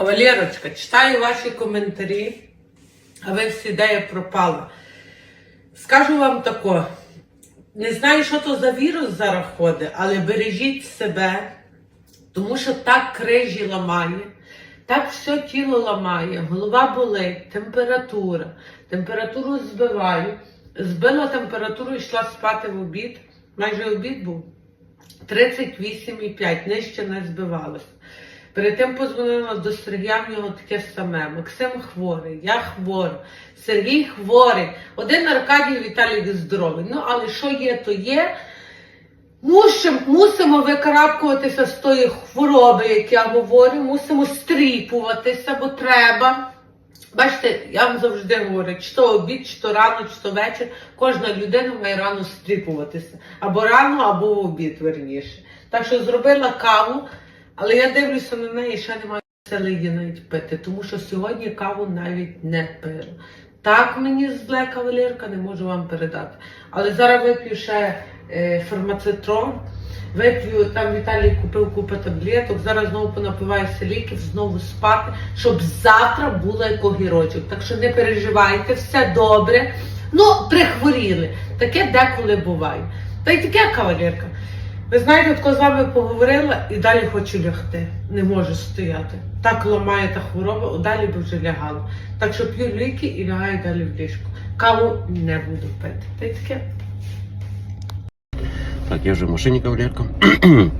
Кавалерочка, читаю ваші коментарі, а ви всі ідея пропала. Скажу вам тако, не знаю, що то за вірус зараз ходить, але бережіть себе, тому що так крижі ламає, так все тіло ламає, голова болить, температура, температуру збиваю. Збила температуру, йшла спати в обід. Майже обід був. 38,5, нижче не збивалося. Перед тим позвонила до Сергія, в нього таке саме. Максим хворий, я хвора, Сергій хворий. Один Аркадій Віталій здоровий. Ну, але що є, то є. Мусимо, мусимо викарабкуватися з тої хвороби, як я говорю, мусимо стріпуватися, бо треба. Бачите, я вам завжди говорю, чи то обід, чи то рано, чи то вечір. Кожна людина має рано стріпуватися. Або рано, або в обід, верніше. Так що зробила каву, але я дивлюся на неї, ще немає сили її навіть пити, тому що сьогодні каву навіть не пила. Так мені зле кавалерка, не можу вам передати. Але зараз вип'ю ще е, фармацетрон. Вип'ю, там Віталій купив купу таблеток, зараз знову понапиваюся ліків, знову спати, щоб завтра була як огірочок. Так що не переживайте, все добре. Ну, прихворіли. Таке деколи буває. Та й таке кавалерка. Ви знаєте, от коли з вами поговорила і далі хочу лягти. Не можу стояти. Так ламає та хвороба, далі би вже лягала. Так що п'ю ліки і лягаю далі в ліжко. Каву не буду пити. Та й таке. Так, я вже в машині кавалерка.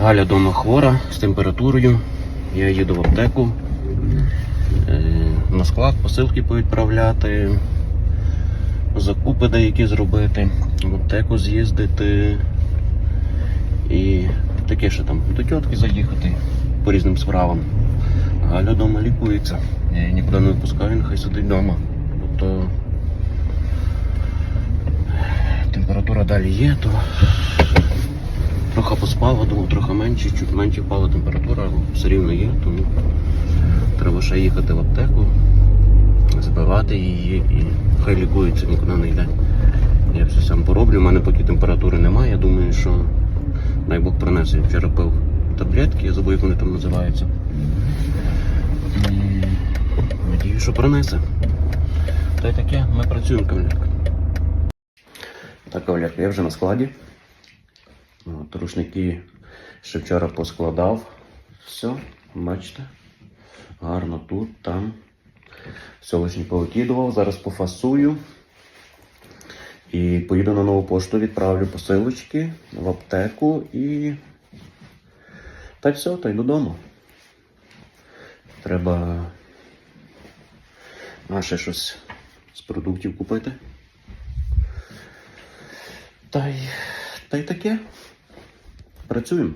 Галя вдома хвора з температурою. Я їду в аптеку. Е, на склад посилки повідправляти, закупи деякі зробити, в аптеку з'їздити таке ще там до тітки заїхати по різним справам. Галя вдома лікується. Я її нікуди не випускаю, нехай сидить вдома. Тобто температура далі є, то трохи поспала, думав, трохи менше, чуть менше впала температура, але все рівно є, тому треба ще їхати в аптеку, збивати її і хай лікується, нікуди не йде. Я все сам пороблю, у мене поки температури немає, я думаю, що дай Бог принесе. Я вчора пив таблетки, я забув, як вони там називаються. Надію, що принесе. Та й таке, ми працюємо, кавалерка. Так, кавалерка, я вже на складі. От, рушники ще вчора поскладав. Все, бачите. Гарно тут, там. Все лишнє повикидував. Зараз пофасую. І поїду на нову пошту, відправлю посилочки в аптеку і. Та й все, та й додому. Треба а, ще щось з продуктів купити. Та й, та й таке. Працюємо.